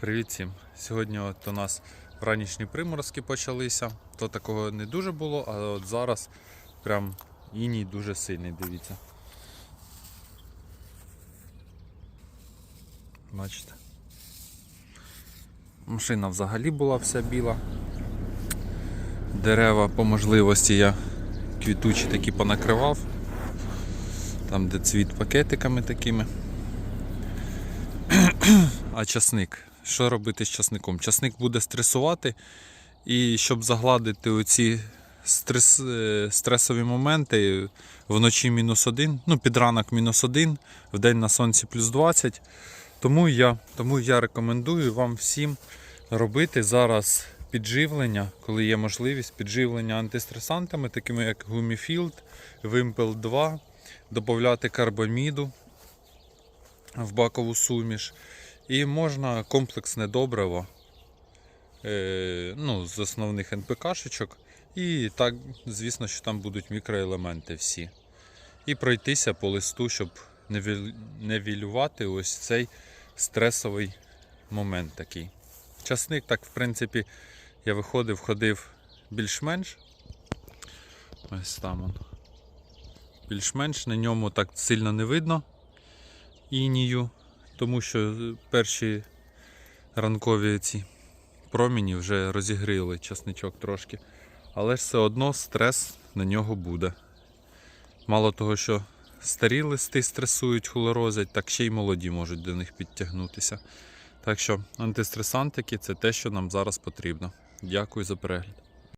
Привіт всім! Сьогодні от у нас ранішні приморозки почалися. То такого не дуже було, але от зараз прям іній дуже сильний, дивіться. Бачите? Машина взагалі була вся біла. Дерева по можливості я квітучі такі понакривав. Там, де цвіт пакетиками такими. А часник. Що робити з часником? Часник буде стресувати, і щоб загладити оці стрес, е, стресові моменти, вночі мінус один, ну під ранок мінус один, в день на сонці плюс 20. Тому я, тому я рекомендую вам всім робити зараз підживлення, коли є можливість, підживлення антистресантами, такими як Гуміфілд, Вимпел 2, додати карбаміду в бакову суміш. І можна комплексне добриво е, ну, з основних НПКшечок. І так, звісно, що там будуть мікроелементи всі. І пройтися по листу, щоб невілювати ось цей стресовий момент такий. Часник, так, в принципі, я виходив, ходив більш-менш. Ось там он. Більш-менш на ньому так сильно не видно інію, тому що перші ранкові ці проміні вже розігріли часничок трошки. Але ж все одно стрес на нього буде. Мало того, що старі листи стресують, хулорозять, так ще й молоді можуть до них підтягнутися. Так що антистресантики це те, що нам зараз потрібно. Дякую за перегляд.